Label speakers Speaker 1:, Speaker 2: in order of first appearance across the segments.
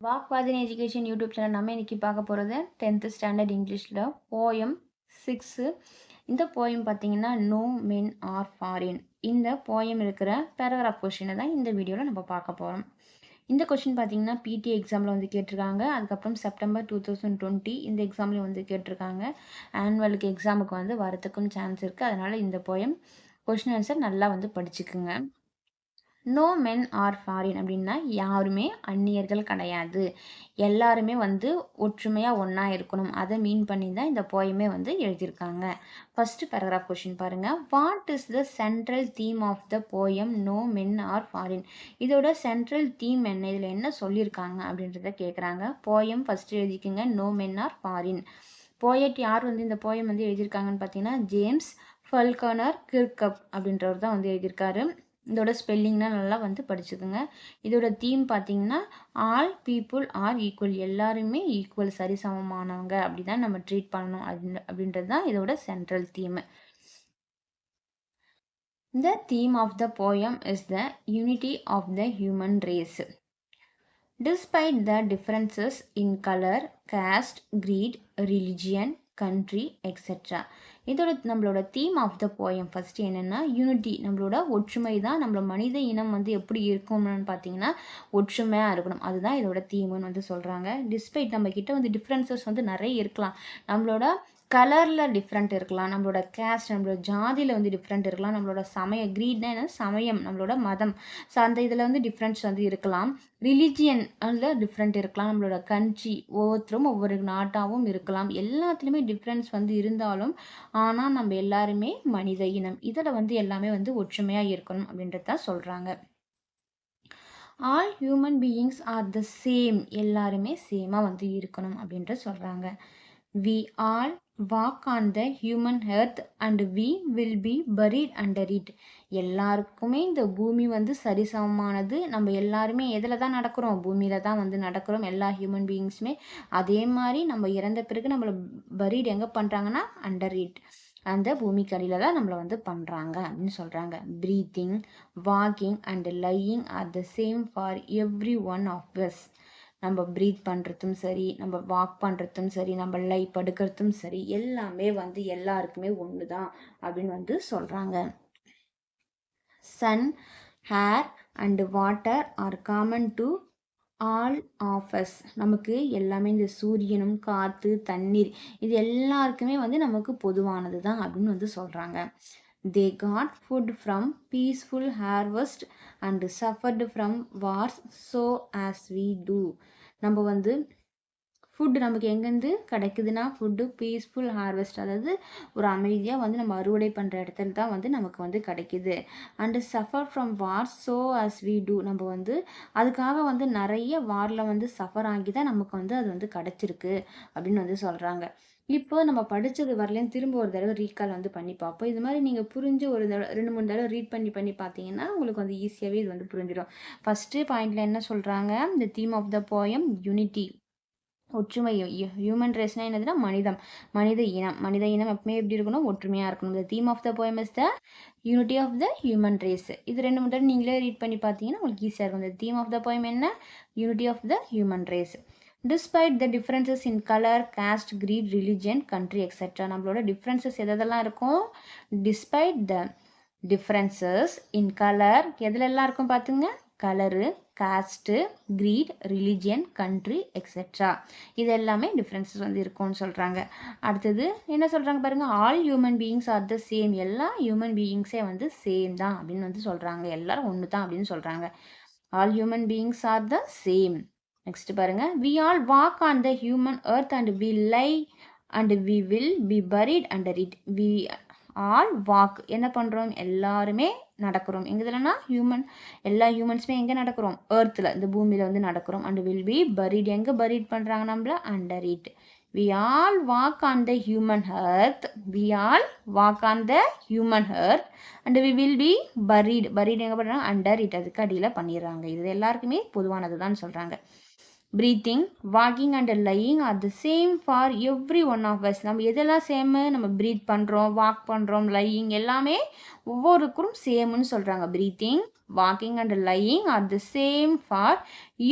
Speaker 1: வாக்வாதினி education YouTube channel நம்ம இன்றைக்கி பார்க்க போகிறது டென்த்து ஸ்டாண்டர்ட் இங்கிலீஷில் போயம் சிக்ஸு இந்த போயம் பார்த்தீங்கன்னா நோ மென் ஆர் ஃபாரின் இந்த போயம் இருக்கிற பேராகிராஃப் கொஷினை தான் இந்த வீடியோவில் நம்ம பார்க்க போகிறோம் இந்த கொஷின் பார்த்தீங்கன்னா பிடி எக்ஸாமில் வந்து கேட்டிருக்காங்க. அதுக்கப்புறம் செப்டம்பர் டூ தௌசண்ட் டுவெண்ட்டி இந்த எக்ஸாம்லேயும் வந்து கேட்டிருக்காங்க. ஆனுவலுக்கு எக்ஸாமுக்கு வந்து வரத்துக்கும் சான்ஸ் இருக்குது அதனால் இந்த போயம் கொஷின் ஆன்சர் நல்லா வந்து படிச்சுக்குங்க. நோ மென் ஆர் ஃபாரின் அப்படின்னா யாருமே அந்நியர்கள் கிடையாது. எல்லாருமே வந்து ஒற்றுமையாக ஒன்றா இருக்கணும். அதை மீன் பண்ணி தான் இந்த போயமே வந்து எழுதியிருக்காங்க. ஃபஸ்ட்டு பேராகிராஃப் கொஷின் பாருங்கள் what is the central theme of the poem no men are foreign இதோட சென்ட்ரல் தீம் என்ன? இதில் என்ன சொல்லியிருக்காங்க அப்படின்றத கேட்குறாங்க poem first எழுதிக்குங்க. No men are foreign poet யார் வந்து இந்த போயம் வந்து எழுதியிருக்காங்கன்னு பார்த்தீங்கன்னா ஜேம்ஸ் ஃபல்கனர் கிர்கப் அப்படின்றவர் தான் வந்து எழுதியிருக்காரு. இதோட ஸ்பெல்லிங்லாம் நல்லா வந்து படிச்சுக்கோங்க. இதோட தீம் பார்த்தீங்கன்னா ஆல் பீப்புள் ஆர் ஈக்குவல் எல்லாருமே ஈக்குவல் சரிசமமானவங்க. அப்படி தான் நம்ம ட்ரீட் பண்ணணும். அப்படின்னு அப்படின்றது தான் இதோட central theme the theme of the poem is the unity of the human race despite the differences in colour caste creed religion country etcetera இதோட நம்மளோட theme of the poem first என்னென்னா யூனிட்டி நம்மளோட ஒற்றுமை தான் நம்மளோட மனித இனம் வந்து எப்படி இருக்கும்னு பார்த்தீங்கன்னா ஒற்றுமையாக இருக்கணும். அதுதான் இதோட தீம்னு வந்து சொல்கிறாங்க டிஸ்பைட் நம்மக்கிட்ட வந்து டிஃப்ரென்சஸ் வந்து நிறைய இருக்கலாம். நம்மளோட கலரில் டிஃப்ரெண்ட் இருக்கலாம். நம்மளோட கேஸ்ட் நம்மளோட ஜாதியில் வந்து டிஃப்ரெண்ட் இருக்கலாம். நம்மளோட சமய க்ரீட்னா என்ன? சமயம் நம்மளோட மதம். ஸோ அந்த இதில் வந்து டிஃப்ரெண்ட்ஸ் வந்து இருக்கலாம். ரிலீஜியன் அதில் டிஃப்ரெண்ட் இருக்கலாம். நம்மளோட கன்ட்ரி ஒவ்வொருத்தரும் ஒவ்வொரு நாட்டாகவும் இருக்கலாம். எல்லாத்துலேயுமே டிஃப்ரென்ஸ் வந்து இருந்தாலும் ஆனால் நம்ம எல்லாருமே மனித இனம். இதில் வந்து எல்லாமே வந்து ஒற்றுமையாக இருக்கணும் அப்படின்றது தான் சொல்கிறாங்க all human beings are the same எல்லாருமே சேமாக வந்து இருக்கணும் அப்படின்ற சொல்கிறாங்க we all walk on the human earth and we will be buried under it எல்லாருக்குமே இந்த பூமி வந்து சரிசமமானது. நம்ம எல்லாருமே எதில் தான் நடக்கிறோம்? பூமியில் தான் வந்து நடக்கிறோம். எல்லா ஹியூமன் பீயிங்ஸுமே அதே மாதிரி நம்ம இறந்த பிறகு நம்மளை பரீட் எங்கே பண்ணுறாங்கன்னா அண்டர் இட் அந்த பூமிக்கடியில் தான் நம்மளை வந்து பண்ணுறாங்க அப்படின்னு சொல்கிறாங்க breathing walking and lying are the same for every one of us நம்ம ப்ரீத் பண்ணுறதும் சரி நம்ம வாக் பண்ணுறதும் சரி நம்ம லை படுக்கிறதும் சரி எல்லாமே வந்து எல்லாருக்குமே ஒன்று தான் அப்படின்னு வந்து சொல்கிறாங்க sun air and water are common to all of us நமக்கு எல்லாமே இந்த சூரியனும் காற்று தண்ணீர் இது எல்லாருக்குமே வந்து நமக்கு பொதுவானது தான் அப்படின்னு வந்து சொல்கிறாங்க they got food from peaceful harvest and suffered from wars so as we do நம்ம வந்து ஃபுட்டு நமக்கு எங்கேருந்து கிடைக்குதுன்னா ஃபுட்டு பீஸ்ஃபுல் ஹார்வெஸ்ட் அதாவது ஒரு அமைதியாக வந்து நம்ம அறுவடை பண்ணுற இடத்துல தான் வந்து நமக்கு வந்து கிடைக்குது. And suffer from war so as we do நம்ம வந்து அதுக்காக வந்து நிறைய வாரில் வந்து சஃபர் ஆகி தான் நமக்கு வந்து அது வந்து கிடச்சிருக்கு அப்படின்னு வந்து சொல்கிறாங்க இப்போ நம்ம படித்தது வரலையும் திரும்ப ஒரு தடவை ரீகால் வந்து பண்ணி பார்ப்போம். இது மாதிரி நீங்கள் புரிஞ்சு ஒரு தடவை ரெண்டு மூணு தடவை ரீட் பண்ணி பண்ணி பார்த்தீங்கன்னா உங்களுக்கு வந்து ஈஸியாகவே இது வந்து புரிஞ்சிடும் ஃபஸ்ட்டு பாயிண்டில் என்ன சொல்கிறாங்க இந்த theme of the poem unity ஒற்றுமை ஹியூமன் ரேஸ்னா என்னதுன்னா மனிதம். மனித இனம். மனித இனம் எப்பவுமே எப்படி இருக்கணும்? ஒற்றுமையாக இருக்கணும். இந்த theme of the poem is the unity of the human race இது ரெண்டு மூணு தடவை நீங்களே ரீட் பண்ணி பார்த்தீங்கன்னா உங்களுக்கு ஈஸியாக இருக்கும். இந்த தீம் ஆஃப் த போயம் என்ன? Unity of the human race despite the differences in colour caste creed religion country etcetera நம்மளோட டிஃப்ரென்சஸ் எதெல்லாம் இருக்கும் despite the differences in colour எதுலெல்லாம் இருக்கும் பார்த்துங்க? Colour caste creed religion country etcetera இது எல்லாமே differences வந்து இருக்கும்னு சொல்கிறாங்க அடுத்தது என்ன சொல்கிறாங்க பாருங்கள் all human beings are the same எல்லா ஹியூமன் பீயிங்ஸே வந்து சேம் தான் அப்படின்னு வந்து சொல்கிறாங்க எல்லாரும் ஒன்று தான் அப்படின்னு சொல்கிறாங்க all human beings are the same next பாருங்க. We all walk on the human earth and we lie and we will be buried under it we all walk. என்ன பண்ணுறோம் எல்லாருமே நடக்கிறோம். எங்கே ஹியூமன் எல்லா ஹியூமன்ஸுமே எங்கே நடக்கிறோம்? ஏர்த்தில் இந்த பூமியில் வந்து நடக்கிறோம். அண்ட் வில் பி பரிட் எங்கே பரிட் பண்ணுறாங்க நம்மள? Under it we all walk on the human earth we all walk on the human earth and we will be buried buried எங்கே பண்ணுறாங்க அண்டர் இட் அதுக்கு அடியில் பண்ணிடுறாங்க. இது எல்லாருக்குமே பொதுவானது தான் சொல்கிறாங்க breathing walking and lying are the same for every one of us நம்ம எதெல்லாம் சேமு நம்ம ப்ரீத் பண்ணுறோம் வாக் பண்ணுறோம் லையிங் எல்லாமே ஒவ்வொருக்கும் சேமுன்னு சொல்கிறாங்க breathing walking and lying are the same for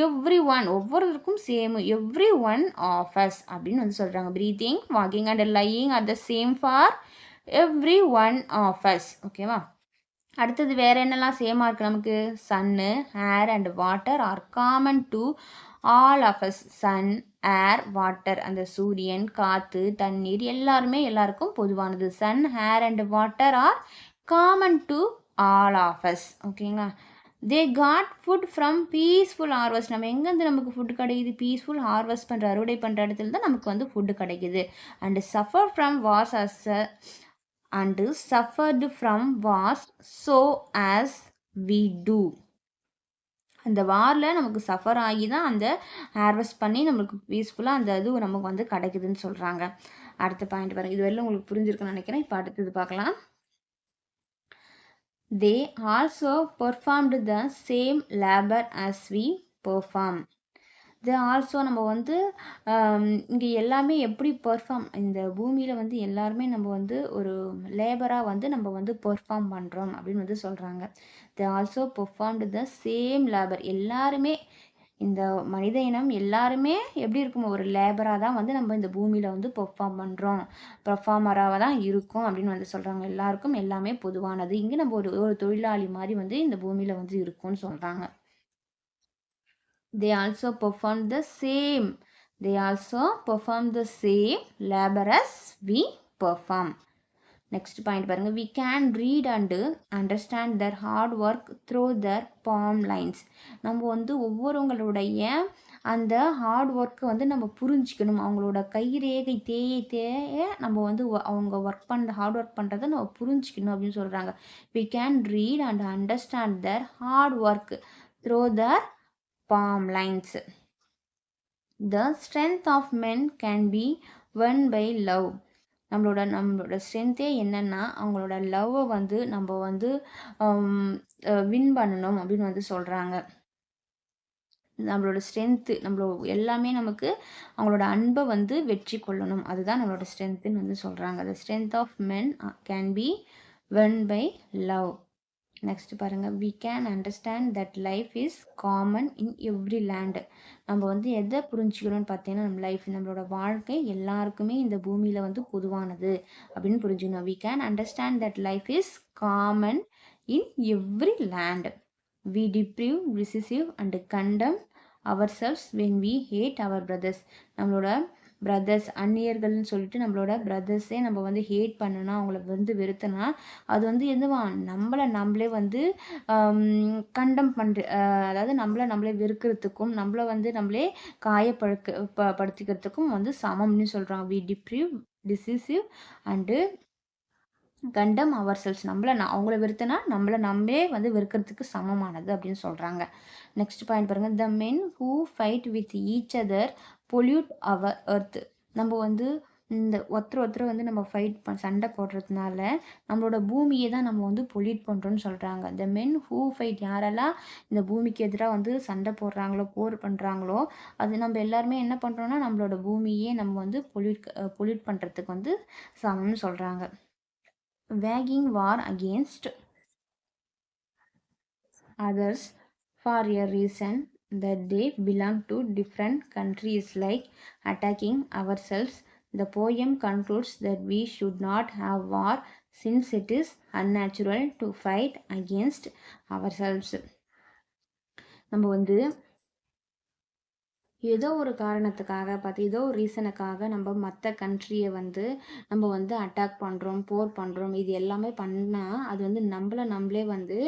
Speaker 1: every one ஒவ்வொருக்கும் same every one of us அப்படின்னு வந்து சொல்கிறாங்க breathing walking and lying are the same for every one of us ஓகேவா அடுத்தது வேறு என்னெல்லாம் சேமாக இருக்குது நமக்கு sun air and water are common to all of us sun air water அந்த சூரியன் காற்று தண்ணீர் எல்லாருமே எல்லாருக்கும் பொதுவானது. Sun air and water are common to all of us ஓகேங்களா they got food from peaceful harvest நம்ம எங்கேருந்து நமக்கு ஃபுட் கிடைக்குது? பீஸ்ஃபுல் ஹார்வெஸ்ட் பண்ணுற அறுவடை பண்ணுற இடத்துல தான் நமக்கு வந்து ஃபுட்டு கிடைக்குது. And suffer from wars as and suffered from wars so as we do அந்த வாரில் நமக்கு சஃபர் ஆகி தான் அந்த ஹார்வெஸ்ட் பண்ணி நம்மளுக்கு பீஸ்ஃபுல்லாக அந்த இது நமக்கு வந்து கிடைக்குதுன்னு சொல்கிறாங்க அடுத்த பாயிண்ட் பாருங்கள் இதுவரையிலும் உங்களுக்கு புரிஞ்சிருக்குன்னு நினைக்கிறேன். இப்போ அடுத்தது பார்க்கலாம். They also performed the same labour as we perform then also நம்ம வந்து இங்கே எல்லாமே எப்படி பெர்ஃபார்ம் இந்த பூமியில் வந்து எல்லாருமே நம்ம வந்து ஒரு லேபராக வந்து நம்ம வந்து பெர்ஃபார்ம் பண்ணுறோம் அப்படின்னு வந்து சொல்கிறாங்க the also performed the same labour எல்லாருமே இந்த மனித இனம் எல்லாருமே எப்படி இருக்கும் ஒரு லேபராக தான் வந்து நம்ம இந்த பூமியில் வந்து பெர்ஃபார்ம் பண்ணுறோம் பெர்ஃபார்மராக தான் இருக்கும் அப்படின்னு வந்து சொல்கிறாங்க எல்லாருக்கும் எல்லாமே பொதுவானது. இங்கே நம்ம ஒரு ஒரு தொழிலாளி மாதிரி வந்து இந்த பூமியில் வந்து இருக்கும்னு சொல்கிறாங்க they also perform the same. They also perform the same labor as we perform. Next point பாருங்க. We can read and understand their hard work through their palm lines நம்ம வந்து ஒவ்வொருவங்களுடைய அந்த ஹார்ட் ஒர்க்கை வந்து நம்ம புரிஞ்சிக்கணும். அவங்களோட கைரேகை தேய தேய நம்ம வந்து அவங்க ஒர்க் பண்ணுற ஹார்ட் ஒர்க் பண்ணுறதை நம்ம புரிஞ்சிக்கணும் அப்படின்னு சொல்கிறாங்க we can read and understand their hard work through their palm lines. The strength of men can be won by love. நம்மளோட நம்மளோட ஸ்ட்ரென்த்தே என்னென்னா அவங்களோட லவ்வை வந்து நம்ம வந்து um, வின் பண்ணணும் அப்படின்னு வந்து சொல்கிறாங்க நம்மளோட ஸ்ட்ரென்த்து நம்மளோட எல்லாமே நமக்கு அவங்களோட அன்பை வந்து வெற்றி கொள்ளணும் அதுதான் நம்மளோட ஸ்ட்ரென்த்துன்னு வந்து சொல்கிறாங்க the strength of men can be won by love next பாருங்கள் we can understand that life is common in every land நம்ம வந்து எதை புரிஞ்சுக்கணும்னு பார்த்தீங்கன்னா நம்ம லைஃப் நம்மளோட வாழ்க்கை எல்லாருக்குமே இந்த பூமியில் வந்து பொதுவானது அப்படின்னு புரிஞ்சுக்கணும். We can understand that life is common in every land we deprive receive and condemn ourselves when we hate our brothers நம்மளோட பிரதர்ஸ் அந்நியர்கள்னு சொல்லிட்டு நம்மளோட பிரதர்ஸே நம்ம வந்து ஹேட் பண்ணனா அவங்கள வந்து வெறுத்தனா அது வந்து எதுவா நம்மளை நம்மளே வந்து கண்டம் பண்ணுற அதாவது நம்மளை நம்மளே வெறுக்கிறதுக்கும் நம்மளை வந்து நம்மளே காயப்படுக்க ப படுத்திக்கிறதுக்கும் வந்து சமம்னு சொல்கிறாங்க we டிப்ரிவ் டிசிசிவ் and condemn our cells நம்மளை நான் அவங்கள வெறுத்தனா நம்மளை நம்மளே வந்து வெறுக்கிறதுக்கு சமமானது அப்படின்னு சொல்கிறாங்க நெக்ஸ்ட் பாயிண்ட் பாருங்கள் the men who fight with each other pollute our earth நம்ம வந்து இந்த ஒருத்தர் ஒருத்தர் வந்து நம்ம ஃபைட் பண் சண்டை போடுறதுனால நம்மளோட பூமியை தான் நம்ம வந்து பொல்யூட் பண்ணுறோன்னு சொல்கிறாங்க த மென் ஹூ ஃபைட் யாரெல்லாம் இந்த பூமிக்கு எதிராக வந்து சண்டை போடுறாங்களோ போர் பண்ணுறாங்களோ அது நம்ம எல்லாருமே என்ன பண்ணுறோன்னா நம்மளோட பூமியே நம்ம வந்து பொல்யூட் பொல்யூட் பண்ணுறதுக்கு வந்து சமம்னு சொல்கிறாங்க வேகிங் war against others for a reason that they belong to different countries like attacking ourselves. The poem concludes that we should not have war since it is unnatural to fight against ourselves. நம்ம வந்து ஏதோ ஒரு காரணத்துக்காக பார்த்து ஏதோ ஒரு ரீசனுக்காக நம்ம மற்ற கண்ட்ரியை வந்து நம்ம வந்து அட்டாக் பண்ணுறோம் போர் பண்ணுறோம் இது எல்லாமே பண்ணால் அது வந்து நம்மளை நம்மளே வந்து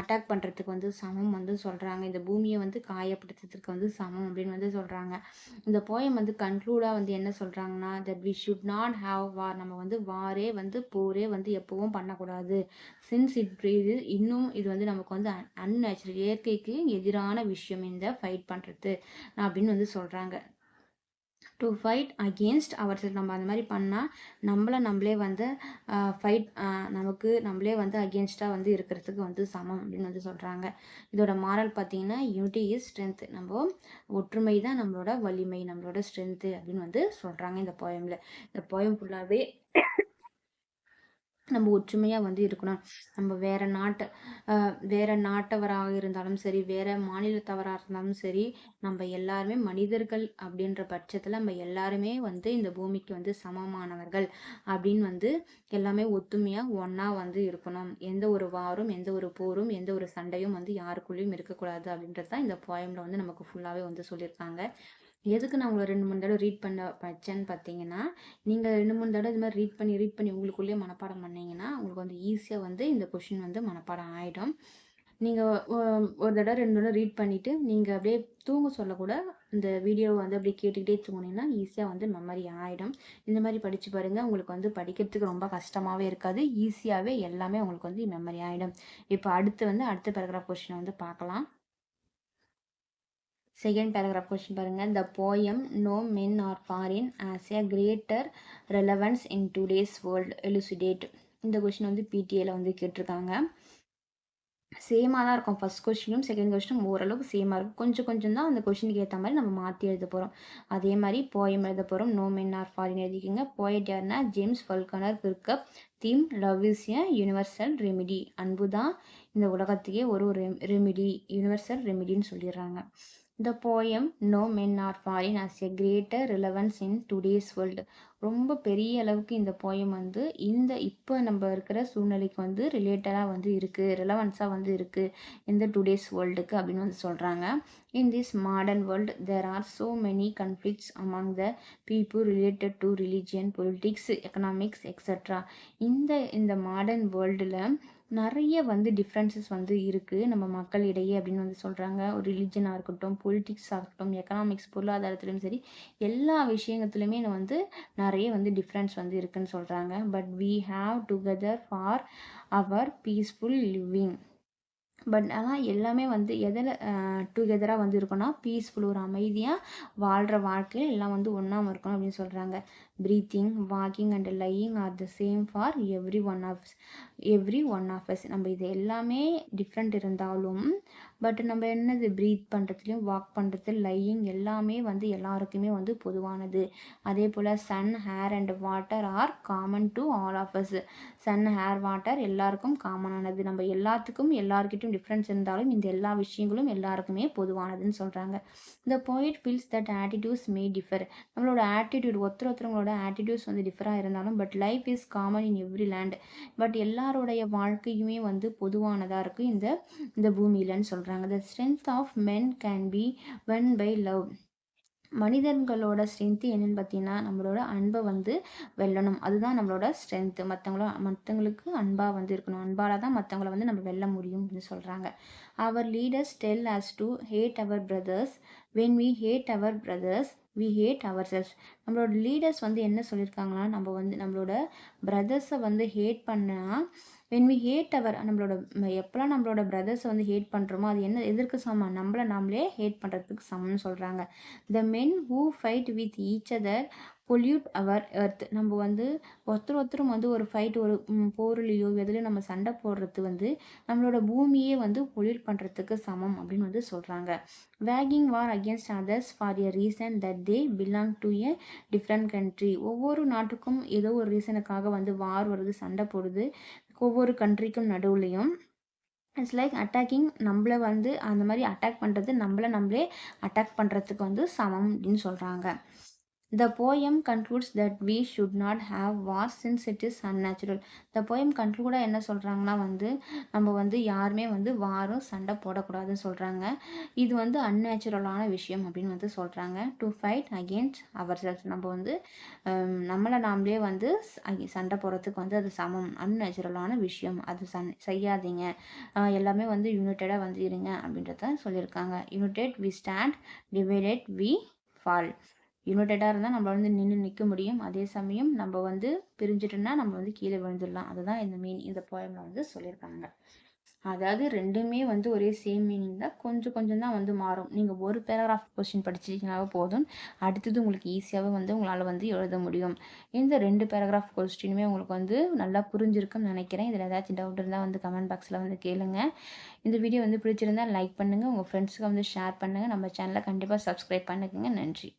Speaker 1: அட்டாக் பண்ணுறதுக்கு வந்து சமம் வந்து சொல்கிறாங்க இந்த பூமியை வந்து காயப்படுத்துறதுக்கு வந்து சமம் அப்படின்னு வந்து சொல்கிறாங்க இந்த போயம் வந்து கன்க்ளூடாக வந்து என்ன சொல்கிறாங்கன்னா that we should not have war நம்ம வந்து வாரே வந்து போரே வந்து எப்போவும் பண்ணக்கூடாது. சின்ஸ் இட் இது இன்னும் இது வந்து நமக்கு வந்து அன்நேச்சுரல் இயற்கைக்கு எதிரான விஷயம் இந்த ஃபைட் பண்ணுறது அப்படின்னு வந்து சொல்கிறாங்க டு ஃபைட் அகேன்ஸ்ட் அவர் நம்ம அந்த மாதிரி பண்ணால் நம்மளை நம்மளே வந்து ஃபைட் நமக்கு நம்மளே வந்து அகேன்ஸ்டாக வந்து இருக்கிறதுக்கு வந்து சமம் அப்படின்னு வந்து சொல்கிறாங்க இதோட மாரல் பார்த்தீங்கன்னா யூனிட்டி இஸ் ஸ்ட்ரென்த் நம்ம ஒற்றுமை தான் நம்மளோட வலிமை நம்மளோட ஸ்ட்ரென்த்து அப்படின்னு வந்து சொல்கிறாங்க இந்த போயமில் இந்த போயம் ஃபுல்லாகவே நம்ம ஒற்றுமையாக வந்து இருக்கணும். நம்ம வேறு நாட்டை வேறு நாட்டவராக இருந்தாலும் சரி வேறு மாநிலத்தவராக இருந்தாலும் சரி நம்ம எல்லாருமே மனிதர்கள் அப்படின்ற பட்சத்தில் நம்ம எல்லாருமே வந்து இந்த பூமிக்கு வந்து சமமானவர்கள் அப்படின்னு வந்து எல்லாமே ஒத்துமையாக ஒன்றா வந்து இருக்கணும். எந்த ஒரு வாரும் எந்த ஒரு போரும் எந்த ஒரு சண்டையும் வந்து யாருக்குள்ளேயும் இருக்கக்கூடாது அப்படின்றது தான் இந்த போயமில் வந்து நமக்கு ஃபுல்லாகவே வந்து சொல்லியிருக்காங்க. எதுக்கு நான் உங்களை ரெண்டு மூணு தடவை ரீட் பண்ண வச்சேன்னு பார்த்தீங்கன்னா நீங்கள் ரெண்டு மூணு தடவை இது மாதிரி ரீட் பண்ணி ரீட் பண்ணி உங்களுக்குள்ளேயே மனப்பாடம் பண்ணிங்கன்னா உங்களுக்கு வந்து ஈஸியாக வந்து இந்த கொஷின் வந்து மனப்பாடம் ஆகிடும் நீங்கள் ஒரு தடவை ரெண்டு தடவை ரீட் பண்ணிவிட்டு நீங்கள் அப்படியே தூங்க சொல்லக்கூட இந்த வீடியோவை வந்து அப்படியே கேட்டுக்கிட்டே தூங்கினீங்கன்னா ஈஸியாக வந்து மெமரி ஆகிடும் இந்த மாதிரி படித்து பாருங்கள் உங்களுக்கு வந்து படிக்கிறதுக்கு ரொம்ப கஷ்டமாகவே இருக்காது. ஈஸியாகவே எல்லாமே உங்களுக்கு வந்து மெமரி ஆகிடும் இப்போ அடுத்து வந்து அடுத்த பேராகிராஃப் கொஷினை வந்து பார்க்கலாம். செகண்ட் பேராகிராஃப் கொஸ்டின் பாருங்கள் the poem no men are foreign has a greater relevance in today's world elucidate இந்த கொஷின் வந்து பிடிஏல வந்து கேட்டிருக்காங்க. சேமாக தான் இருக்கும். ஃபஸ்ட் கொஸ்டினும் செகண்ட் கொஸ்டினும் ஓரளவுக்கு சேமாக இருக்கும். கொஞ்சம் கொஞ்சம் தான் அந்த கொஷினுக்கு ஏற்ற மாதிரி நம்ம மாற்றி எழுத போகிறோம் அதே மாதிரி போயம் எழுத போகிறோம் நோ மென் ஆர் ஃபாரின் எழுதிக்கோங்க. போயட் யாருன்னா? James Falconer Kirkup theme love is a universal remedy அன்பு தான் இந்த உலகத்துக்கே ஒரு ரெமிடி யூனிவர்சல் ரெமிடின்னு சொல்லிடுறாங்க. The poem no men are foreign has a greater relevance in today's world ரொம்ப பெரிய அளவுக்கு இந்த போயம் வந்து இந்த இப்போ நம்ம இருக்கிற சூழ்நிலைக்கு வந்து ரிலேட்டடாக வந்து இருக்குது ரிலவன்ஸாக வந்து இருக்குது இந்த டுடேஸ் வேர்ல்டுக்கு அப்படின்னு வந்து சொல்கிறாங்க in this modern world there are so many conflicts among the people related to religion politics economics extra இந்த இந்த மாடர்ன் வேர்ல்டில் நிறைய வந்து டிஃப்ரென்சஸ் வந்து இருக்குது நம்ம மக்களிடையே அப்படின்னு வந்து சொல்கிறாங்க ஒரு ரிலிஜனாக இருக்கட்டும் பொலிட்டிக்ஸாக இருக்கட்டும் எக்கனாமிக்ஸ் பொருளாதாரத்துலையும் சரி எல்லா விஷயத்துலையுமே வந்து நிறைய வந்து டிஃப்ரென்ஸ் வந்து இருக்குதுன்னு சொல்கிறாங்க but we have together for our peaceful living but ஆனால் எல்லாமே வந்து எதில் டுகெதராக வந்து இருக்கணும் பீஸ்ஃபுல் ஒரு அமைதியாக வாழ்கிற வாழ்க்கையில் எல்லாம் வந்து ஒன்றா இருக்கணும் அப்படின்னு சொல்கிறாங்க breathing walking and lying are the same for every one of every one of us நம்ம இது எல்லாமே டிஃப்ரெண்ட் இருந்தாலும் பட் நம்ம என்னது? ப்ரீத் பண்ணுறதுலையும் வாக் பண்ணுறது லையிங் எல்லாமே வந்து எல்லாருக்குமே வந்து பொதுவானது. அதே போல் sun air and water are common to all of us sun air water எல்லாருக்கும் காமனானது நம்ம எல்லாத்துக்கும் எல்லாருக்கிட்டும் டிஃப்ரென்ஸ் இருந்தாலும் இந்த எல்லா விஷயங்களும் எல்லாருக்குமே பொதுவானதுன்னு சொல்கிறாங்க இந்த poet feels that attitudes may differ நம்மளோட ஆட்டிடியூட் ஒருத்தர் ஒருத்தவங்களோட ஆட்டிடியூட்ஸ் வந்து டிஃபராக இருந்தாலும் but life is common in every land but எல்லாருடைய வாழ்க்கையுமே வந்து பொதுவானதாக இருக்குது இந்த இந்த பூமியிலன்னு சொல்கிறாங்க சொல்கிறாங்க the strength of men can be won by love மனிதர்களோட ஸ்ட்ரென்த்து என்னென்னு பார்த்தீங்கன்னா நம்மளோட அன்பை வந்து வெல்லணும். அதுதான் நம்மளோட ஸ்ட்ரென்த்து மற்றவங்கள மற்றவங்களுக்கு அன்பாக வந்து இருக்கணும். அன்பால் தான் மற்றவங்கள வந்து நம்ம வெல்ல முடியும் அப்படின்னு சொல்கிறாங்க our leaders tell us to hate our brothers when we hate our brothers we hate ourselves நம்மளோட லீடர்ஸ் வந்து என்ன சொல்லியிருக்காங்கன்னா நம்ம வந்து நம்மளோட பிரதர்ஸை வந்து ஹேட் பண்ணால் வென் வி ஹேட் அவர் நம்மளோட எப்போல்லாம் நம்மளோட பிரதர்ஸை வந்து ஹேட் பண்ணுறோமோ அது என்ன எதற்கு சமம்? நம்மளை நம்மளே ஹேட் பண்ணுறதுக்கு சமம்னு சொல்கிறாங்க the men who fight with each other pollute our earth நம்ம வந்து ஒருத்தர் ஒருத்தரும் வந்து ஒரு ஃபைட் ஒரு போர்லையோ எதுலையோ நம்ம சண்டை போடுறது வந்து நம்மளோட பூமியே வந்து பொல்யூட் பண்ணுறதுக்கு சமம் அப்படின்னு வந்து சொல்கிறாங்க வேகிங் war against others for a reason that they belong to a different country ஒவ்வொரு நாட்டுக்கும் ஏதோ ஒரு ரீசனுக்காக வந்து வார் வருது சண்டை போடுது. ஒவ்வொரு கண்ட்ரிக்கும் நடுவுலையும் இட்ஸ் லைக் அட்டாக்கிங் நம்மளை வந்து அந்த மாதிரி அட்டாக் பண்ணுறது நம்மளை நம்மளே அட்டாக் பண்ணுறதுக்கு வந்து சமம் அப்படின்னு சொல்கிறாங்க the poem concludes that we should not have wars since it is unnatural the poem கன்க்ளூடாக என்ன சொல்கிறாங்கன்னா வந்து நம்ம வந்து யாருமே வந்து வாரும் சண்டை போடக்கூடாதுன்னு சொல்கிறாங்க இது வந்து அன்நேச்சுரலான விஷயம் அப்படின்னு வந்து சொல்கிறாங்க to fight against ourselves நம்ம வந்து நம்மளை நாமளே வந்து சண்டை போடுறதுக்கு வந்து அது சமம். அன்நேச்சுரலான விஷயம். அது சன் செய்யாதீங்க. எல்லாமே வந்து யுனைட்டடாக வந்து இருங்க அப்படின்றத சொல்லியிருக்காங்க. United we stand divided we fall யுனைடடாக இருந்தால் நம்ம வந்து நின்று நிற்க முடியும். அதே சமயம் நம்ம வந்து பிரிஞ்சுட்டோம்னா நம்ம வந்து கீழே விழுந்துடலாம். அதுதான் இந்த மீன் இந்த போயமில் வந்து சொல்லியிருக்காங்க. அதாவது ரெண்டுமே வந்து ஒரே சேம் மீனிங் தான். கொஞ்சம் கொஞ்சம் தான் வந்து மாறும். நீங்கள் ஒரு பேராகிராஃப் கொஸ்டின் படிச்சிட்டிங்கனாவே போதும். அடுத்தது உங்களுக்கு ஈஸியாகவே வந்து உங்களால் வந்து எழுத முடியும். இந்த ரெண்டு பேராகிராஃப் கொஸ்டினுமே உங்களுக்கு வந்து நல்லா புரிஞ்சிருக்கும்னு நினைக்கிறேன். இதில் ஏதாச்சும் டவுட் இருந்தால் வந்து கமெண்ட் பாக்ஸில் வந்து கேளுங்க. இந்த வீடியோ வந்து பிடிச்சிருந்தா லைக் பண்ணுங்கள் உங்கள் ஃப்ரெண்ட்ஸுக்கு வந்து ஷேர் பண்ணுங்கள் நம்ம சேனலை கண்டிப்பாக சப்ஸ்கிரைப் பண்ணுங்க நன்றி.